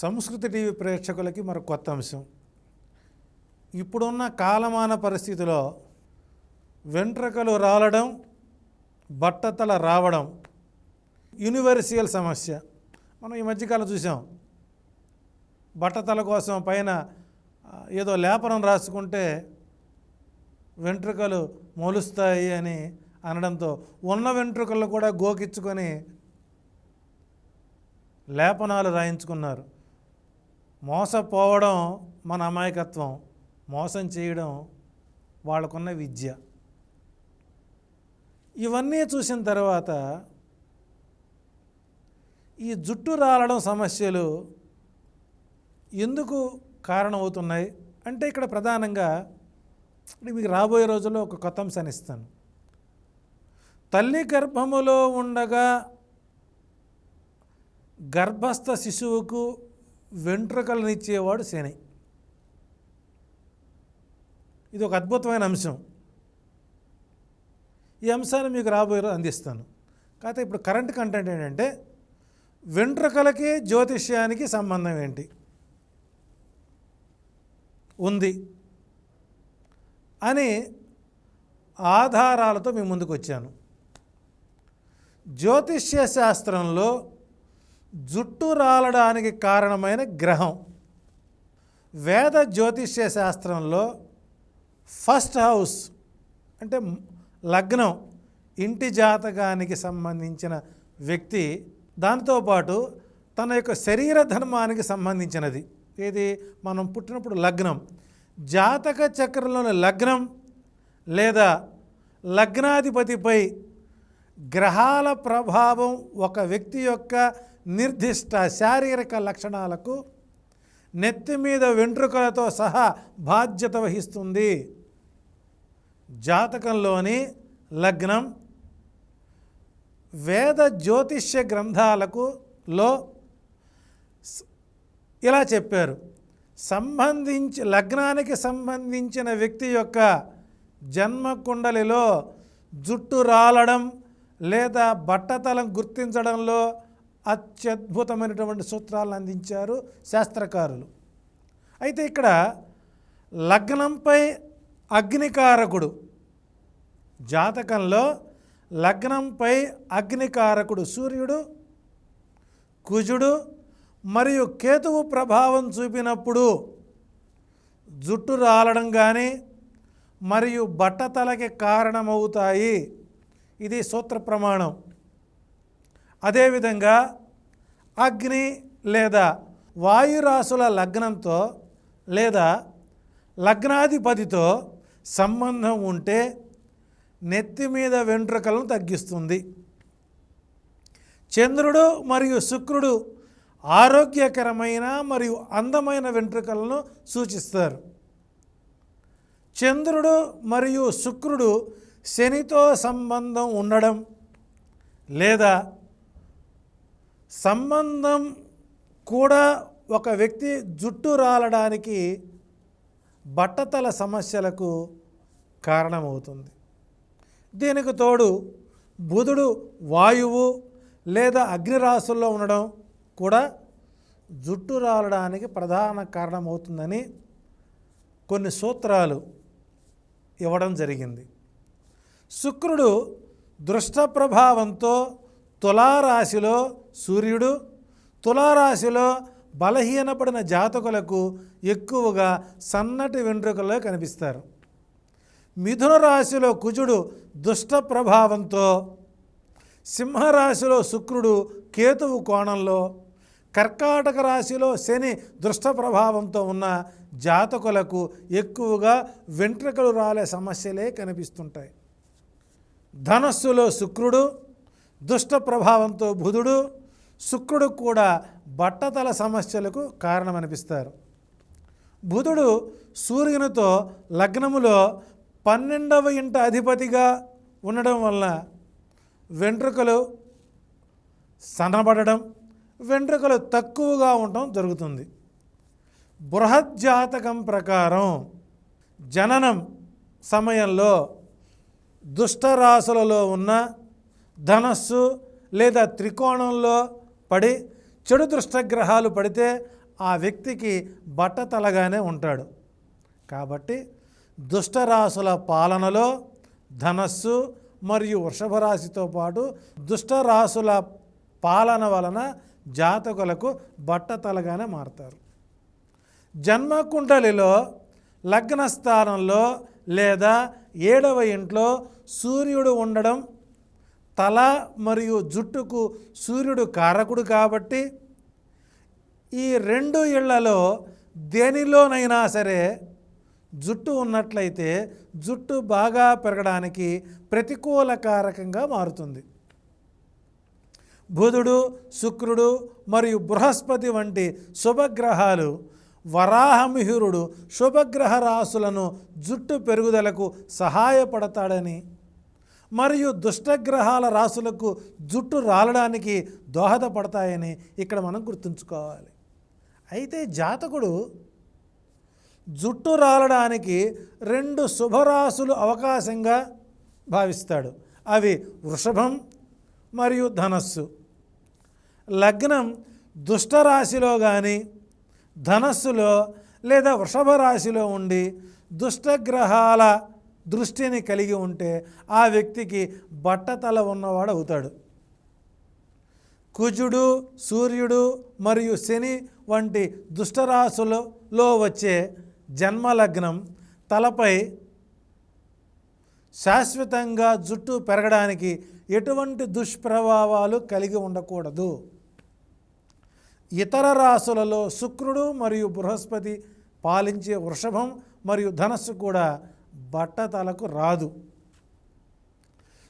సంస్కృతి టీవీ ప్రేక్షకులకి మరో కొత్త అంశం. ఇప్పుడున్న కాలమాన పరిస్థితిలో వెంట్రుకలు రాలడం బట్టతల రావడం యూనివర్సియల్ సమస్య. మనం ఈ మధ్యకాలం చూసాం. బట్టతల కోసం పైన ఏదో లేపనం రాసుకుంటే వెంట్రుకలు మొలుస్తాయి అని అనడంతో ఉన్న వెంట్రుకలు కూడా గోకిచ్చుకొని లేపనాలు రాయించుకున్నారు. మోసపోవడం మన అమాయకత్వం మోసం చేయడం వాళ్ళకున్న విద్య. ఇవన్నీ చూసిన తర్వాత ఈ జుట్టు రాలడం సమస్యలు ఎందుకు కారణమవుతున్నాయి? అంటే ఇక్కడ ప్రధానంగా మీకు రాబోయే రోజుల్లో ఒక కొత్త అంశాన్ని ఇస్తాను. తల్లి గర్భములో ఉండగా గర్భస్థ శిశువుకు వెంట్రుకలనిచ్చేవాడు శని. ఇది ఒక అద్భుతమైన అంశం. ఈ అంశాన్ని మీకు రాబోయే అందిస్తాను. కాకపోతే ఇప్పుడు కరెంట్ కంటెంట్ ఏంటంటే వెంట్రుకలకి జ్యోతిష్యానికి సంబంధం ఏంటి? ఉంది. అని ఆధారాలతో మీ ముందుకు వచ్చాను జ్యోతిష్య శాస్త్రంలో జుట్టు రాలడానికి కారణమైన గ్రహం. వేద జ్యోతిష్య శాస్త్రంలో ఫస్ట్ హౌస్ అంటే లగ్నం ఇంటి జాతకానికి సంబంధించిన వ్యక్తి దాంతోపాటు తన యొక్క శరీర ధర్మానికి సంబంధించినది. ఇది మనం పుట్టినప్పుడు లగ్నం. జాతక చక్రంలోని లగ్నం లేదా లగ్నాధిపతిపై గ్రహాల ప్రభావం ఒక వ్యక్తి యొక్క నిర్దిష్ట శారీరక లక్షణాలకు నెత్తి మీద వెంట్రుకలతో సహా బాధ్యత వహిస్తుంది. జాతకంలోని లగ్నం వేద జ్యోతిష్య గ్రంథాలకు లో ఇలా చెప్పారు. సంబంధించి లగ్నానికి సంబంధించిన వ్యక్తి యొక్క జన్మ కుండలిలో జుట్టు రాలడం లేదా బట్టతలం గుర్తించడంలో అత్యద్భుతమైనటువంటి సూత్రాలను అందించారు శాస్త్రకారులు. అయితే ఇక్కడ లగ్నంపై అగ్నికారకుడు జాతకంలో లగ్నంపై అగ్నికారకుడు సూర్యుడు కుజుడు మరియు కేతువు ప్రభావం చూపినప్పుడు జుట్టు రాలడం కానీ మరియు బట్టతలకి కారణమవుతాయి. ఇది సూత్ర ప్రమాణం. అదేవిధంగా అగ్ని లేదా వాయురాశుల లగ్నంతో లేదా లగ్నాధిపతితో సంబంధం ఉంటే నెత్తి మీద వెంట్రుకలను తగ్గిస్తుంది. చంద్రుడు మరియు శుక్రుడు ఆరోగ్యకరమైన మరియు అందమైన వెంట్రుకలను సూచిస్తారు. చంద్రుడు మరియు శుక్రుడు శనితో సంబంధం ఉండడం లేదా సంబంధం కూడా ఒక వ్యక్తి జుట్టు రాలడానికి బట్టతల సమస్యలకు కారణమవుతుంది. దీనికి తోడు బుధుడు వాయువు లేదా అగ్నిరాశుల్లో ఉండడం కూడా జుట్టు రాలడానికి ప్రధాన కారణమవుతుందని కొన్ని సూత్రాలు ఇవ్వడం జరిగింది. శుక్రుడు దృష్ట ప్రభావంతో తులారాశిలో సూర్యుడు తులారాశిలో బలహీనపడిన జాతకులకు ఎక్కువగా సన్నటి వెంట్రుకల్లో కనిపిస్తారు. మిథున రాశిలో కుజుడు దుష్ట ప్రభావంతో సింహరాశిలో శుక్రుడు కేతువు కోణంలో కర్కాటక రాశిలో శని దుష్ట ప్రభావంతో ఉన్న జాతకులకు ఎక్కువగా వెంట్రుకలు రాలే సమస్యలే కనిపిస్తుంటాయి. ధనస్సులో శుక్రుడు దుష్ట ప్రభావంతో బుధుడు శుక్రుడు కూడా బట్టతల సమస్యలకు కారణమనిపిస్తారు. బుధుడు సూర్యునితో లగ్నములో పన్నెండవ ఇంట అధిపతిగా ఉండడం వల్ల వెంట్రుకలు సన్నబడడం వెంట్రుకలు తక్కువగా ఉండటం జరుగుతుంది. బృహజ్జాతకం ప్రకారం జననం సమయంలో దుష్టరాశులలో ఉన్న ధనస్సు లేదా త్రికోణంలో పడి చెడు దృష్టగ్రహాలు పడితే ఆ వ్యక్తికి బట్టతలగానే ఉంటాడు. కాబట్టి దుష్టరాశుల పాలనలో ధనస్సు మరియు వృషభ రాశితో పాటు దుష్టరాశుల పాలన వలన జాతకులకు బట్టతలగానే మారతారు. జన్మకుండలిలో లగ్నస్థానంలో లేదా ఏడవ ఇంట్లో సూర్యుడు ఉండడం తల మరియు జుట్టుకు సూర్యుడు కారకుడు కాబట్టి ఈ రెండు ఇళ్ళలో దేనిలోనైనా సరే జుట్టు ఉన్నట్లయితే జుట్టు బాగా పెరగడానికి ప్రతికూల కారకంగా మారుతుంది. బుధుడు శుక్రుడు మరియు బృహస్పతి వంటి శుభగ్రహాలు వరాహమిహిరుడు శుభగ్రహ రాశులను జుట్టు పెరుగుదలకు సహాయపడతాడని మరియు దుష్టగ్రహాల రాశులకు జుట్టు రాలడానికి దోహదపడతాయని ఇక్కడ మనం గుర్తుంచుకోవాలి. అయితే జాతకుడు జుట్టు రాలడానికి రెండు శుభరాశులు అవకాశంగా భావిస్తాడు. అవి వృషభం మరియు ధనస్సు. లగ్నం దుష్టరాశిలో కానీ ధనస్సులో లేదా వృషభ రాశిలో ఉండి దుష్టగ్రహాల దృష్టిని కలిగి ఉంటే ఆ వ్యక్తికి బట్టతల ఉన్నవాడు అవుతాడు. కుజుడు సూర్యుడు మరియు శని వంటి దుష్టరాశులలో వచ్చే జన్మలగ్నం తలపై శాశ్వతంగా జుట్టు పెరగడానికి ఎటువంటి దుష్ప్రభావాలు కలిగి ఉండకూడదు. ఇతర రాశులలో శుక్రుడు మరియు బృహస్పతి పాలించే వృషభం మరియు ధనస్సు కూడా బట్టతలకు రాదు.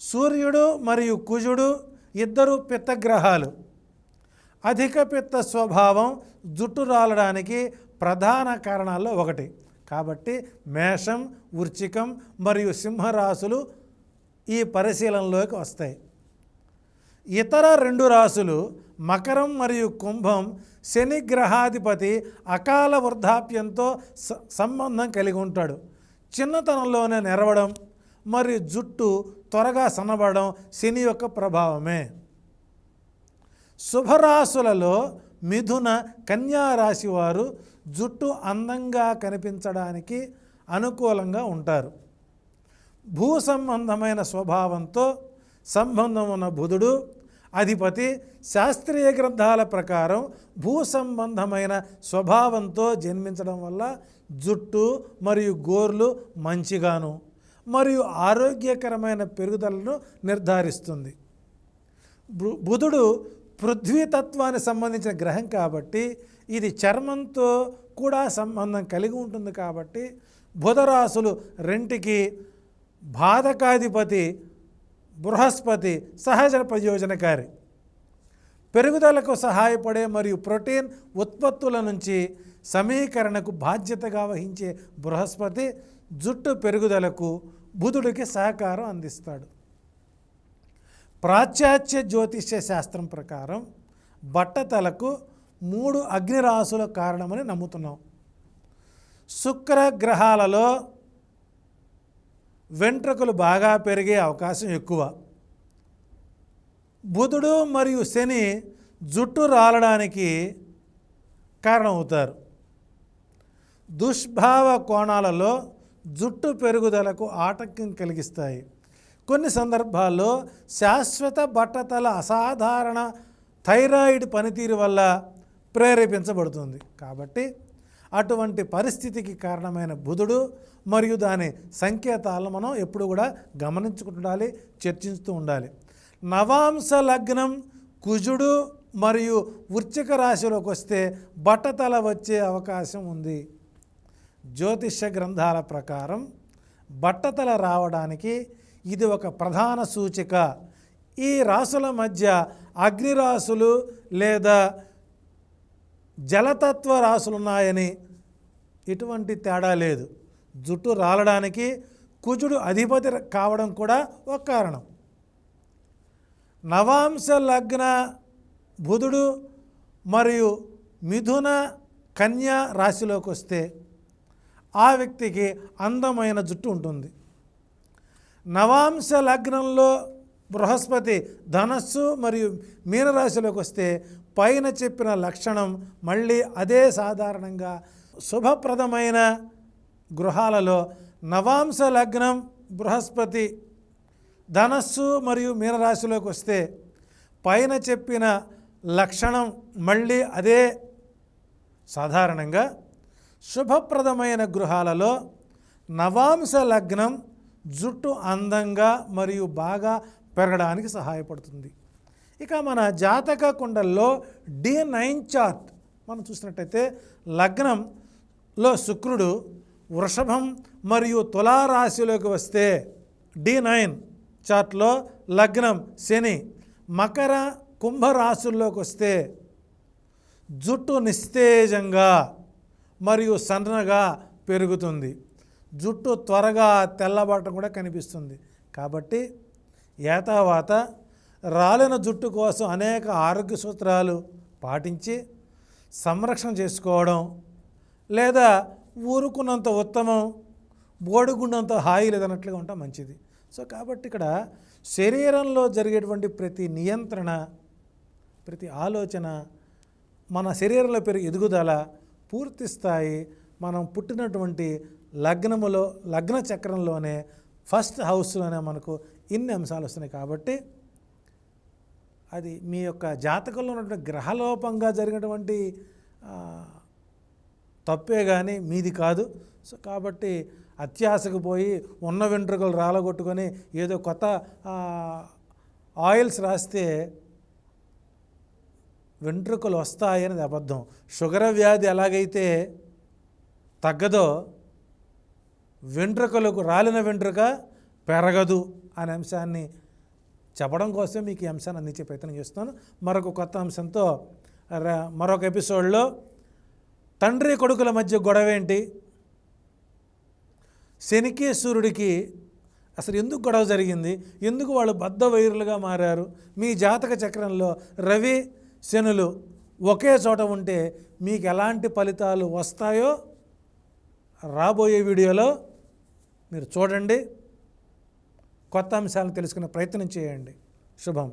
సూర్యుడు మరియు కుజుడు ఇద్దరు పిత్తగ్రహాలు. అధిక పిత్త స్వభావం జుట్టు రాలడానికి ప్రధాన కారణాల్లో ఒకటి. కాబట్టి మేషం వృచ్చికం మరియు సింహరాశులు ఈ పరిశీలనలోకి వస్తాయి. ఇతర రెండు రాశులు మకరం మరియు కుంభం శని గ్రహాధిపతి అకాల వృద్ధాప్యంతో స- సంబంధం కలిగి ఉంటాడు. చిన్నతనంలోనే నెరవడం మరియు జుట్టు త్వరగా సన్నబడడం శని యొక్క ప్రభావమే. శుభరాశులలో మిథున కన్యారాశి వారు జుట్టు అందంగా కనిపించడానికి అనుకూలంగా ఉంటారు. భూ సంబంధమైన స్వభావంతో సంబంధం ఉన్న బుధుడు అధిపతి శాస్త్రీయ గ్రంథాల ప్రకారం భూ సంబంధమైన స్వభావంతో జన్మించడం వల్ల జుట్టు మరియు గోర్లు మంచిగాను మరియు ఆరోగ్యకరమైన పెరుగుదలను నిర్ధారిస్తుంది. బు- బుధుడు పృథ్వీతత్వానికి సంబంధించిన గ్రహం కాబట్టి ఇది చర్మంతో కూడా సంబంధం కలిగి ఉంటుంది కాబట్టి బుధరాశులు రెంటికి బాధకాధిపతి బృహస్పతి సహజ ప్రయోజనకారి. పెరుగుదలకు సహాయపడే మరియు ప్రోటీన్ ఉత్పత్తుల నుంచి సమీకరణకు బాధ్యతగా వహించే బృహస్పతి జుట్టు పెరుగుదలకు బుధుడికి సహకారం అందిస్తాడు. పాశ్చాత్య జ్యోతిష్య శాస్త్రం ప్రకారం బట్టతలకు మూడు అగ్నిరాశుల కారణమని నమ్ముతున్నాం. శుక్ర గ్రహాలలో వెంట్రుకలు బాగా పెరిగే అవకాశం ఎక్కువ. బుధుడు మరియు శని జుట్టు రాలడానికి కారణమవుతారు. దుష్భావ కోణాలలో జుట్టు పెరుగుదలకు ఆటంకం కలిగిస్తాయి. కొన్ని సందర్భాల్లో శాశ్వత బట్టతల అసాధారణ థైరాయిడ్ పనితీరు వల్ల ప్రేరేపించబడుతుంది. కాబట్టి అటువంటి పరిస్థితికి కారణమైన బుధుడు మరియు దాని సంకేతాలను మనం ఎప్పుడు కూడా గమనించుకుంటుండాలి చర్చిస్తూ ఉండాలి. నవాంశ లగ్నం కుజుడు మరియు వృచ్చిక రాశిలోకి వస్తే బట్టతల వచ్చే అవకాశం ఉంది. జ్యోతిష్య గ్రంథాల ప్రకారం బట్టతల రావడానికి ఇది ఒక ప్రధాన సూచిక. ఈ రాసుల మధ్య అగ్నిరాశులు లేదా జలతత్వ రాశులు ఉన్నాయని ఎటువంటి తేడా లేదు. జుట్టు రాలడానికి కుజుడు అధిపతి కావడం కూడా ఒక కారణం. నవాంశ లగ్న బుధుడు మరియు మిథున కన్యా రాశిలోకి వస్తే ఆ వ్యక్తికి అందమైన జుట్టు ఉంటుంది. నవాంశ లగ్నంలో బృహస్పతి ధనస్సు మరియు మీనరాశిలోకి వస్తే పైన చెప్పిన లక్షణం మళ్ళీ అదే సాధారణంగా శుభప్రదమైన గృహాలలో నవాంశ లగ్నం బృహస్పతి ధనస్సు మరియు మీనరాశిలోకి వస్తే పైన చెప్పిన లక్షణం మళ్ళీ అదే సాధారణంగా శుభప్రదమైన గృహాలలో నవాంశ లగ్నం జుట్టు అందంగా మరియు బాగా పెరగడానికి సహాయపడుతుంది. ఇక మన జాతక కుండల్లో డి నైన్ చార్ట్ మనం చూసినట్టయితే లగ్నంలో శుక్రుడు వృషభం మరియు తులారాశిలోకి వస్తే డి నైన్ చార్ట్లో లగ్నం శని మకర కుంభరాశుల్లోకి వస్తే జుట్టు నిస్తేజంగా మరియు సన్నగా పెరుగుతుంది. జుట్టు త్వరగా తెల్లబడటం కూడా కనిపిస్తుంది. కాబట్టి ఏతావాత రాలిన జుట్టు కోసం అనేక ఆరోగ్య సూత్రాలు పాటించి సంరక్షణ చేసుకోవడం లేదా ఊరుకున్నంత ఉత్తమం బోడుగున్నంత హాయి లేదన్నట్లుగా ఉంటాం మంచిది. సో కాబట్టి ఇక్కడ శరీరంలో జరిగేటువంటి ప్రతి నియంత్రణ ప్రతి ఆలోచన మన శరీరంలో పెరిగి ఎదుగుదల పూర్తి స్థాయి మనం పుట్టినటువంటి లగ్నములో లగ్న చక్రంలోనే ఫస్ట్ హౌస్లోనే మనకు ఇన్ని అంశాలు వస్తున్నాయి కాబట్టి అది మీ యొక్క జాతకంలో ఉన్నటువంటి గ్రహలోపంగా జరిగినటువంటి తప్పే కానీ మీది కాదు. సో కాబట్టి అత్యాశకు పోయి ఉన్న వెంట్రుకలు రాలగొట్టుకొని ఏదో కొత్త ఆయిల్స్ రాస్తే వెంట్రుకలు వస్తాయనేది అబద్ధం. షుగర్ వ్యాధి ఎలాగైతే తగ్గదో వెంట్రుకలకు రాలిన వెంట్రుక పెరగదు అనే అంశాన్ని చెప్పడం కోసం మీకు ఈ అంశాన్ని అందించే ప్రయత్నం చేస్తున్నాను. మరొక కొత్త అంశంతో మరొక ఎపిసోడ్లో తండ్రి కొడుకుల మధ్య గొడవ ఏంటి? శనికి సూర్యుడికి అసలు ఎందుకు గొడవ జరిగింది? ఎందుకు వాళ్ళు బద్ధ వైరులుగా మారారు? మీ జాతక చక్రంలో రవి శనులు ఒకే చోట ఉంటే మీకు ఎలాంటి ఫలితాలు వస్తాయో రాబోయే వీడియోలో మీరు చూడండి. కొత్త అంశాలను తెలుసుకునే ప్రయత్నం చేయండి. శుభం.